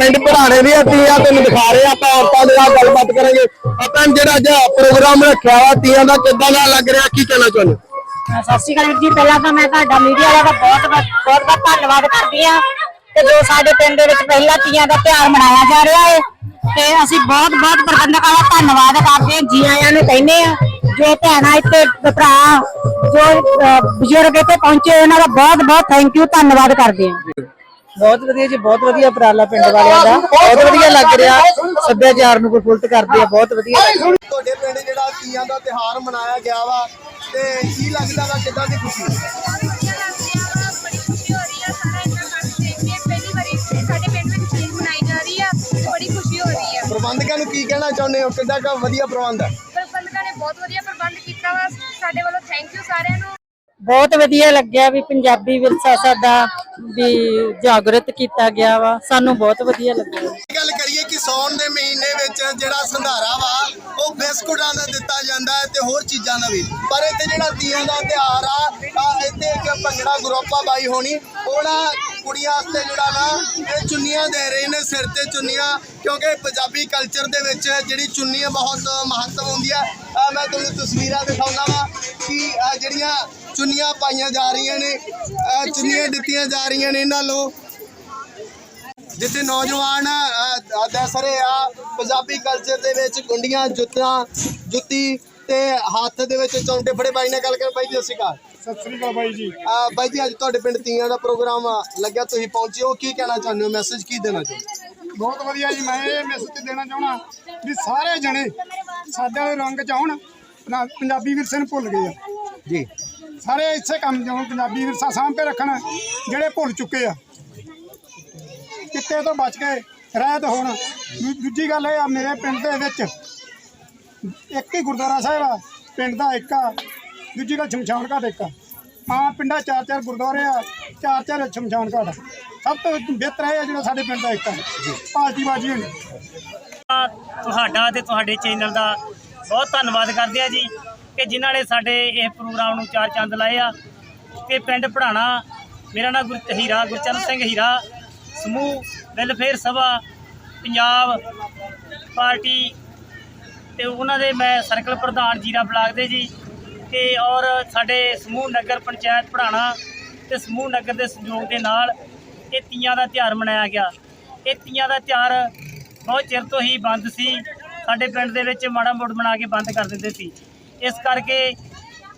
ਪਿੰਡ ਭਰਾਣੇ ਦੀਆਂ ਤੀਆਂ ਤੈਨੂੰ ਦਿਖਾ ਰਹੇ ਆਪਾਂ ਔਰਤਾਂ ਦੇ ਨਾਲ ਗੱਲਬਾਤ ਕਰਾਂਗੇ। ਆਪਾਂ ਜਿਹੜਾ ਅੱਜ ਪ੍ਰੋਗਰਾਮ ਰੱਖਿਆ ਵਾ, ਤੀਆਂ ਦਾ ਕਿੱਦਾਂ ਦਾ ਲੱਗ ਰਿਹਾ, ਕੀ ਕਹਿਣਾ ਚਾਹੁੰਦੇ ਸਤਿ ਸ਼੍ਰੀ ਅਕਾਲ ਜੀ। ਪਹਿਲਾਂ ਤਾਂ ਮੈਂ ਤੁਹਾਡਾ ਮੀਡੀਆ ਵਾਲਾ ਦਾ ਬਹੁਤ ਬਹੁਤ ਬਹੁਤ ਧੰਨਵਾਦ ਕਰਦੀ ਆ ਤੇ ਜੋ ਸਾਡੇ ਪਿੰਡ ਦੇ ਵਿੱਚ ਪਹਿਲਾ ਤੀਆਂ ਦਾ ਤਿਉਹਾਰ ਮਨਾਇਆ ਜਾ ਰਿਹਾ ਹੈ। ਤੇ ਅਸੀਂ ਬਹੁਤ ਬਹੁਤ ਪ੍ਰਬੰਧਕਾਂ ਦਾ ਧੰਨਵਾਦ ਕਰਦੇ ਹਾਂ, ਜੀ ਆਇਆਂ ਨੂੰ ਕਹਿੰਦੇ ਆ ਜੋ ਭੈਣਾਂ ਇੱਥੇ, ਭਰਾ, ਜੋ ਬਜ਼ੁਰਗ ਇੱਥੇ ਪਹੁੰਚੇ, ਉਹਨਾਂ ਦਾ ਬਹੁਤ ਬਹੁਤ ਥੈਂਕ ਯੂ ਧੰਨਵਾਦ ਕਰਦੇ ਹਾਂ। ਬਹੁਤ ਵਧੀਆ ਜੀ ਬਹੁਤ ਵਧੀਆ ਉਪਰਾਲਾ ਪਿੰਡ ਵਾਲਿਆਂ ਦਾ। ਬਹੁਤ ਵਧੀਆ ਲੱਗ ਰਿਹਾ। ਸੱਭਿਆਚਾਰ ਨੂੰ ਪ੍ਰਫੁੱਲਤ ਕਰਦੇ ਆ ਬਹੁਤ ਵਧੀਆ। ਤੁਹਾਡੇ ਪਿੰਡ ਜਿਹੜਾ ਤੀਆਂ ਦਾ ਤਿਹਾਰ ਮਨਾਇਆ ਗਿਆ ਵਾ ਤੇ ਕੀ ਲੱਗਦਾ ਵਾ ਕਿੱਦਾਂ ਦੀ ਖੁਸ਼ੀ? ਕੇ ਪ੍ਰਬੰਧਕਾਂ ਨੂੰ ਕੀ ਕਹਿਣਾ ਚਾਹੁੰਦੇ ਹੋ? ਕਿੱਦਾਂ ਦਾ ਵਧੀਆ ਪ੍ਰਬੰਧ ਹੈ? ਪ੍ਰਬੰਧਕਾਂ ਨੇ ਬਹੁਤ ਵਧੀਆ ਪ੍ਰਬੰਧ ਕੀਤਾ ਵਾ ਸਾਡੇ ਵੱਲੋਂ ਥੈਂਕ ਯੂ ਸਾਰਿਆਂ ਨੂੰ ਬਹੁਤ ਵਧੀਆ ਲੱਗਿਆ ਵੀ ਪੰਜਾਬੀ ਵਿਰਸਾ ਸਾਡਾ ਵੀ ਜਾਗਰਤ ਕੀਤਾ ਗਿਆ ਵਾ। ਸਾਨੂੰ ਬਹੁਤ ਵਧੀਆ ਲੱਗਿਆ। ਗੱਲ ਕਰੀਏ ਕਿ ਸੌਣ ਦੇ ਮਹੀਨੇ ਵਿੱਚ ਜਿਹੜਾ ਸੰਧਾਰਾ ਵਾ, ਉਹ ਬਿਸਕੁਟਾਂ ਦਾ ਦਿੱਤਾ ਜਾਂਦਾ ਹੈ ਤੇ ਹੋਰ ਚੀਜ਼ਾਂ ਦਾ ਵੀ। ਪਰ ਇੱਥੇ ਜਿਹੜਾ ਤੀਆਂ ਦਾ ਤਿਉਹਾਰ ਆ ਇੱਥੇ ਇੱਕ ਭੰਗੜਾ ਗਰੋਪਾ ਬਾਈ ਹੋਣੀ ਉਹਨਾਂ ਕੁੜੀਆਂ ਵਾਸਤੇ ਜਿਹੜਾ ਨਾ ਇਹ ਚੁੰਨੀਆਂ ਦੇ ਰਹੇ ਨੇ ਸਿਰ ਤੇ ਚੁੰਨੀਆਂ, ਕਿਉਂਕਿ ਪੰਜਾਬੀ ਕਲਚਰ ਦੇ ਵਿੱਚ ਜਿਹੜੀ ਚੁੰਨੀ ਹੈ ਬਹੁਤ ਮਹੱਤਵ ਹੁੰਦੀ ਹੈ ਮੈਂ ਤੁਹਾਨੂੰ ਤਸਵੀਰਾਂ ਦਿਖਾਉਂਦਾ ਵਾ ਕਿ ਜਿਹੜੀਆਂ ਚੁੰਨੀਆਂ ਪਾਈਆਂ ਜਾ ਰਹੀਆਂ ਨੇ ਚੁੰਨੀਆਂ ਦਿੱਤੀਆਂ ਜਾ ਰਹੀਆਂ ਨੇ ਇਹਨਾਂ ਨੂੰ ਜਿੱਥੇ ਨੌਜਵਾਨ ਦੱਸ ਰਹੇ ਆ ਪੰਜਾਬੀ ਕਲਚਰ ਦੇ ਵਿੱਚ ਗੁੰਡੀਆਂ ਜੁੱਤਾਂ ਜੁੱਤੀ ਤੇ ਹੱਥ ਦੇ ਵਿੱਚ ਚੌਂਟੇ ਫੜੇ ਬਾਈ ਨਾਲ ਗੱਲ ਕਰ ਬਾਈ ਜੀ ਸਤਿ ਸ਼੍ਰੀ ਅਕਾਲ। ਸਤਿ ਸ੍ਰੀ ਅਕਾਲ ਬਾਈ ਜੀ। ਆ ਬਾਈ ਜੀ ਅੱਜ ਤੁਹਾਡੇ ਪਿੰਡ ਤੀਆਂ ਦਾ ਪ੍ਰੋਗਰਾਮ ਲੱਗਿਆ ਤੁਸੀਂ ਪਹੁੰਚੇ ਹੋ। ਕੀ ਕਹਿਣਾ ਚਾਹੁੰਦੇ ਹੋ? ਮੈਸੇਜ ਕੀ ਦੇਣਾ ਚਾਹੁੰਦੇ ਹੋ? ਬਹੁਤ ਵਧੀਆ ਜੀ ਮੈਂ ਇਹ ਮੈਸੇਜ ਦੇਣਾ ਚਾਹਣਾ ਵੀ ਸਾਰੇ ਜਣੇ ਸਾਡੇ ਵਾਲੇ ਰੰਗ ਚ ਆਉਣ ਪੰਜਾਬੀ ਵਿਰਸੇ ਨੂੰ ਭੁੱਲ ਗਏ ਆ। ਜੀ। ਸਾਰੇ ਇਸੇ ਕੰਮ ਜਾਉਣ ਪੰਜਾਬੀ ਵਿਰਸਾ ਸਾਂਭ ਕੇ ਰੱਖਣ ਜਿਹੜੇ ਭੁੱਲ ਚੁੱਕੇ ਆ। ਕਿੱਤੇ ਤੋਂ ਬਚ ਕੇ ਰਹਿਤ ਹੋਣ। ਦੂ- ਦੂਜੀ ਗੱਲ ਇਹ ਆ ਮੇਰੇ ਪਿੰਡ ਦੇ ਵਿੱਚ ਇੱਕ ਹੀ ਗੁਰਦੁਆਰਾ ਸਾਹਿਬ ਆ ਪਿੰਡ ਦਾ ਇੱਕ ਆ ਦੂਜੀ ਗੱਲ ਸ਼ਮਸ਼ਾਨ ਘਾਟ ਇੱਕ ਆ। ਹਾਂ ਪਿੰਡਾਂ ਚਾਰ ਚਾਰ ਗੁਰਦੁਆਰੇ ਆ ਚਾਰ ਚਾਰ ਸ਼ਮਸ਼ਾਨ ਘਾਟ ਆ। ਸਭ ਤੋਂ ਬਿਹਤਰ ਇਹ ਆ ਜਿਹੜਾ ਸਾਡੇ ਪਿੰਡ ਦਾ ਇੱਕ ਆ। ਪਾਰਟੀ ਬਾਜੀ ਤੁਹਾਡਾ ਤੇ ਤੁਹਾਡੇ ਚੈਨਲ ਦਾ ਬਹੁਤ ਧੰਨਵਾਦ ਕਰਦੇ ਆ ਜੀ। ਕਿ ਜਿਨ੍ਹਾਂ ਨੇ ਸਾਡੇ ਇਹ ਪ੍ਰੋਗਰਾਮ ਨੂੰ ਚਾਰ ਚੰਦ ਲਾਏ ਆ ਤੇ ਪਿੰਡ ਪੜਾਣਾ ਮੇਰਾ ਨਾਮ ਗੁਰ ਹੀਰਾ, ਗੁਰਚਰਨ ਸਿੰਘ ਹੀਰਾ, ਸਮੂਹ ਵੈਲਫੇਅਰ ਸਭਾ, ਪੰਜਾਬ ਪਾਰਟੀ ਤੇ ਉਹਨਾਂ ਦੇ ਮੈਂ ਸਰਕਲ ਪ੍ਰਧਾਨ ਜੀਰਾ ਬਲਾਕ ਦੇ ਜੀ ਤੇ ਔਰ ਸਾਡੇ ਸਮੂਹ ਨਗਰ ਪੰਚਾਇਤ ਪੜਾਣਾ ਤੇ ਸਮੂਹ ਨਗਰ ਦੇ ਸਹਿਯੋਗ ਦੇ ਨਾਲ ਇਹ ਤੀਆਂ ਦਾ ਤਿਉਹਾਰ ਮਨਾਇਆ ਗਿਆ। ਇਹ ਤੀਆਂ ਦਾ ਤਿਉਹਾਰ ਬਹੁਤ ਚਿਰ ਤੋਂ ਹੀ ਬੰਦ ਸੀ। ਸਾਡੇ ਪਿੰਡ ਦੇ ਵਿੱਚ ਮਾੜਾ ਮੋੜ ਬਣਾ ਕੇ ਬੰਦ ਕਰ ਦਿੰਦੇ ਸੀ। ਇਸ ਕਰਕੇ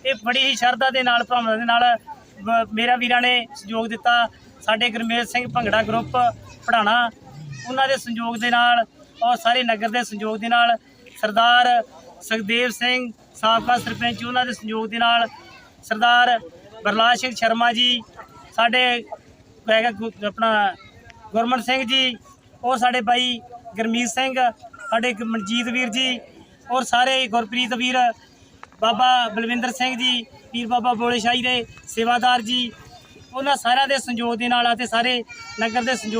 ਇਹ ਬੜੀ ਹੀ ਸ਼ਰਧਾ ਦੇ ਨਾਲ, ਭਾਵਨਾ ਦੇ ਨਾਲ ਬ- ਮੇਰਾ ਵੀਰਾਂ ਨੇ ਸਹਿਯੋਗ ਦਿੱਤਾ। ਸਾਡੇ ਗੁਰਮੇਲ ਸਿੰਘ ਭੰਗੜਾ ਗਰੁੱਪ ਪੜਾਣਾ ਉਹਨਾਂ ਦੇ ਸੰਯੋਗ ਦੇ ਨਾਲ ਔਰ ਸਾਰੇ ਨਗਰ ਦੇ ਸਹਿਯੋਗ ਦੇ ਨਾਲ, ਸਰਦਾਰ ਸੁਖਦੇਵ ਸਿੰਘ ਸਾਬਕਾ ਸਰਪੰਚ, ਉਹਨਾਂ ਦੇ ਸੰਯੋਗ ਦੇ ਨਾਲ, ਸਰਦਾਰ ਬਰਲਾਲ ਸਿੰਘ ਸ਼ਰਮਾ ਜੀ, ਸਾਡੇ ਹੈਗਾ ਗੁ- ਆਪਣਾ ਗੁਰਮਨ ਸਿੰਘ ਜੀ ਔਰ ਸਾਡੇ ਬਾਈ ਗਰਮੀਤ ਸਿੰਘ, ਸਾਡੇ ਮਨਜੀਤ ਵੀਰ ਜੀ ਔਰ ਸਾਰੇ ਗੁਰਪ੍ਰੀਤ ਵੀਰ ਬਾਬਾ ਬਲਵਿੰਦਰ ਸਿੰਘ ਜੀ, ਪੀਰ ਬਾਬਾ ਬੋਲੇ ਸ਼ਾਹੀ ਦੇ ਸੇਵਾਦਾਰ ਜੀ, ਉਹਨਾਂ ਸਾਰਿਆਂ ਦੇ ਸੰਯੋਗ ਦੇ ਨਾਲ ਅਤੇ ਸਾਰੇ ਨਗਰ ਦੇ ਸੰਯੋਗ